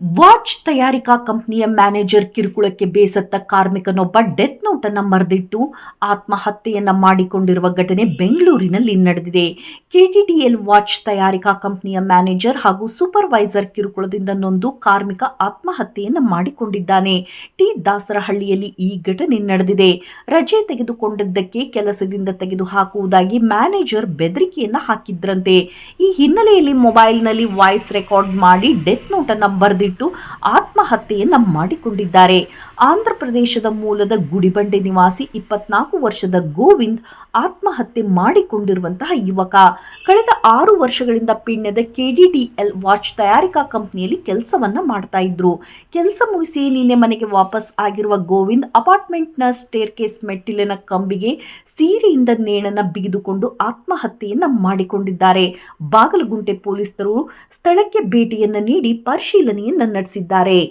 Watch ತಯಾರಿಕಾ ಕಂಪನಿಯ manager ಕಿರುಕುಳಕ್ಕೆ ಬೇಸತ್ತ ಕಾರ್ಮಿಕನೊಬ್ಬ ಡೆತ್ ನೋಟ್ ಅನ್ನ ಮರೆದಿಟ್ಟು ಆತ್ಮಹತ್ಯೆಯನ್ನ ಮಾಡಿಕೊಂಡಿರುವ ಘಟನೆ ಬೆಂಗಳೂರಿನಲ್ಲಿ ನಡೆದಿದೆ. ಕೆಟಿಡಿಎಲ್ ವಾಚ್ ತಯಾರಿಕಾ ಕಂಪನಿಯ ಮ್ಯಾನೇಜರ್ ಹಾಗೂ ಸೂಪರ್ವೈಸರ್ ಕಿರುಕುಳದಿಂದ ನೊಂದು ಕಾರ್ಮಿಕ ಆತ್ಮಹತ್ಯೆಯನ್ನ ಮಾಡಿಕೊಂಡಿದ್ದಾನೆ. ಟಿ ದಾಸರಹಳ್ಳಿಯಲ್ಲಿ ಈ ಘಟನೆ ನಡೆದಿದೆ. ರಜೆ ತೆಗೆದುಕೊಂಡಿದ್ದಕ್ಕೆ ಕೆಲಸದಿಂದ ತೆಗೆದುಹಾಕುವುದಾಗಿ ಮ್ಯಾನೇಜರ್ ಬೆದರಿಕೆಯನ್ನ ಹಾಕಿದ್ರಂತೆ. ಈ ಹಿನ್ನೆಲೆಯಲ್ಲಿ ಮೊಬೈಲ್ನಲ್ಲಿ ವಾಯ್ಸ್ ರೆಕಾರ್ಡ್ ಮಾಡಿ ಡೆತ್ ನೋಟ್ ಅನ್ನ ಬರೆದಿಟ್ಟು ಆತ್ಮಹತ್ಯೆಯನ್ನ ಮಾಡಿಕೊಂಡಿದ್ದಾರೆ. ಆಂಧ್ರ ಪ್ರದೇಶದ ಮೂಲದ ಗುಡಿಬಂಡೆ ನಿವಾಸಿ ಇಪ್ಪತ್ನಾಲ್ಕು ವರ್ಷದ ಗೋವಿಂದ್ ಆತ್ಮಹತ್ಯೆ ಮಾಡಿಕೊಂಡಿರುವಂತಹ ಯುವಕ. ಕಳೆದ ಆರು ವರ್ಷಗಳಿಂದ ಪಿಣ್ಯದ ಕೆಡಿಡಿಎಲ್ ವಾಚ್ ತಯಾರಿಕಾ ಕಂಪನಿಯಲ್ಲಿ ಕೆಲಸವನ್ನ ಮಾಡ್ತಾ ಇದ್ರು. ಕೆಲಸ ಮುಗಿಸಿ ನಿನ್ನೆ ಮನೆಗೆ ವಾಪಸ್ ಆಗಿರುವ ಗೋವಿಂದ್ ಅಪಾರ್ಟ್ಮೆಂಟ್ನ ಸ್ಟೇರ್ ಕೇಸ್ ಮೆಟ್ಟಿಲಿನ ಕಂಬಿಗೆ ಸೀರೆಯಿಂದ ನೇಣನ ಬಿಗಿದುಕೊಂಡು ಆತ್ಮಹತ್ಯೆಯನ್ನ ಮಾಡಿಕೊಂಡಿದ್ದಾರೆ. ಬಾಗಲಗುಂಟೆ ಪೊಲೀಸರು ಸ್ಥಳಕ್ಕೆ ಭೇಟಿಯನ್ನ ನೀಡಿ ಪರಿಶೀಲನೆಯನ್ನ ನಡೆಸಿದ್ದಾರೆ.